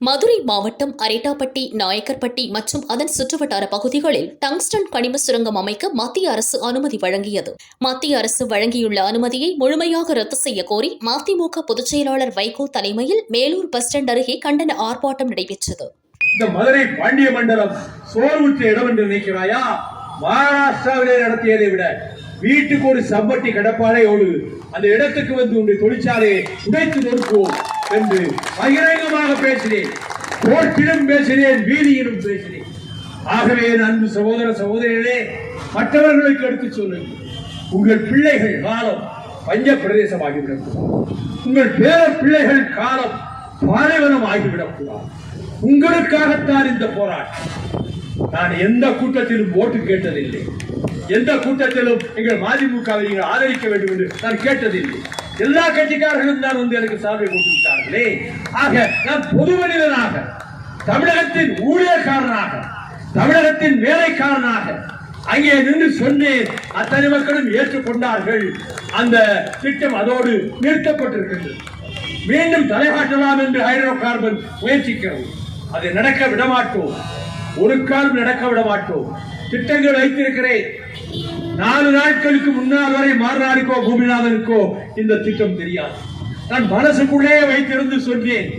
மதுரை மாவட்டம் அரேட்டாப்பட்டி நாயக்கர்பட்டி மற்றும் அதன் சுற்றுவட்டார பகுதிகளில் டங்ஸ்டன் கனிம சுரங்கம் அமைக்க மத்திய அரசு அனுமதி வழங்கியது. மத்திய அரசு வழங்கியுள்ள அனுமதியை முழுமையாக ரத்து செய்ய கோரி மதிமுக பொதுச்செயலாளர் வைகோ தலைமையில் மேலூர் பஸ் ஸ்டாண்ட் அருகே கண்டன ஆர்ப்பாட்டம் நடைபெற்றது. இந்த மதுரை பாண்டிய மண்டலம் சோர்வுற்ற இடம் என்று நினைக்கிறாயா? மகாராஷ்டிராவிலே நடத்தியதை விட வீட்டுக்கு ஒரு சம்பட்டி கடப்பாறையோடு அந்த இடத்துக்கு வந்து உன்னுடைய தொழிற்சாலையை உடைத்து நொறுக்குவோம் என்று பகிரங்கமாக பேசினேன். போட்டிலும் பேசினேன் வீதியிலும் பேசினேன். ஆகவே என் அன்பு சகோதர சகோதரிகளே மற்றவர்களுக்கு எடுத்துச் சொல்லுங்கள். உங்கள் பிள்ளைகள் காலம் பஞ்ச பிரதேசமாகிவிடும் உங்கள் பேர பிள்ளைகள் காலம் பாலைவனம் ஆகிவிடக்கூடாது உங்களுக்காகத்தான் இந்த போராட்டம். நான் எந்த கூட்டத்திலும் ஓட்டு கேட்டதில்லை. எந்த கூட்டத்திலும் எங்கள் மதிமுகவை நீங்கள் ஆதரிக்க வேண்டும் என்று நான் கேட்டதில்லை. எல்லா கட்சிக்காரர்களும் தான் வந்து எனக்கு சார்பை கொடுத்துவிட்டார்களே. ஆக நான் பொது மனிதனாக தமிழகத்தின் ஊழியக்காரனாக தமிழகத்தின் வேலைக்காரனாக அங்கே நின்று சொன்னேன். அத்தனை மக்களும் ஏற்றுக்கொண்டார்கள். அந்த திட்டம் அதோடு நிறுத்தப்பட்டிருக்கின்றது. மீண்டும் தலைகாட்டலாம் என்று ஹைட்ரோ கார்பன் முயற்சிக்கிறது அதை நடக்க விடமாட்டோம். ஒரு காலம் நடக்க விடமாட்டோம். திட்டங்கள் வைத்திருக்கிறேன். நாலு நாட்களுக்கு முன்னால் வரை மாறுநாடுக்கோ பூமிநாதனுக்கோ இந்த திட்டம் தெரியாது. நான் மனசுக்குள்ளே வைத்திருந்து சொன்னேன்.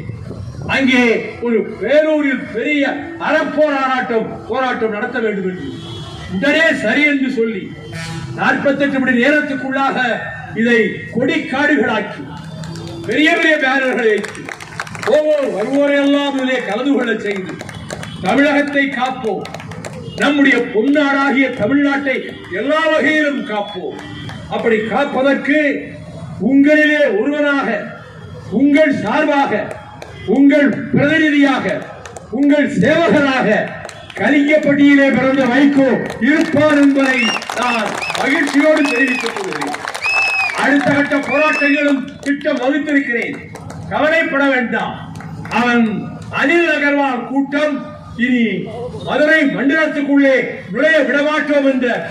அங்கே ஒரு பேரூரில் பெரிய அறப்போராட்டம் போராட்டம் நடத்த வேண்டும் என்று. உடனே சரி என்று சொல்லி நாற்பத்தெட்டு மணி நேரத்துக்குள்ளாக இதை கொடிக்காடுகளாக்கி பெரிய பெரிய பேரர்களை வைத்து ஒவ்வொரு வருவோரையெல்லாம் இதிலே கலந்து கொள்ள செய்து தமிழகத்தை காப்போம். நம்முடைய பொன்னாடாகிய தமிழ்நாட்டை எல்லா வகையிலும் காப்போம். அப்படி காப்பதற்கு உங்களிலே ஒருவனாக உங்கள் சார்பாக உங்கள் பிரதிநிதியாக உங்கள் சேவகராக கலிங்கப்பட்டியிலே பிறந்த வைகோ இருப்பார் என்பதை நான் மகிழ்ச்சியோடு தெரிவித்துக் கொள்கிறேன். அடுத்த கட்ட போராட்டங்களும் திட்டம் வகுத்திருக்கிறேன். கவலைப்பட வேண்டாம். அவன் அனில் அகர்வால் கூட்டம் இனி மதுரை மண்டலத்துக்குள்ளே நுழைய விடமாட்டோம் என்ற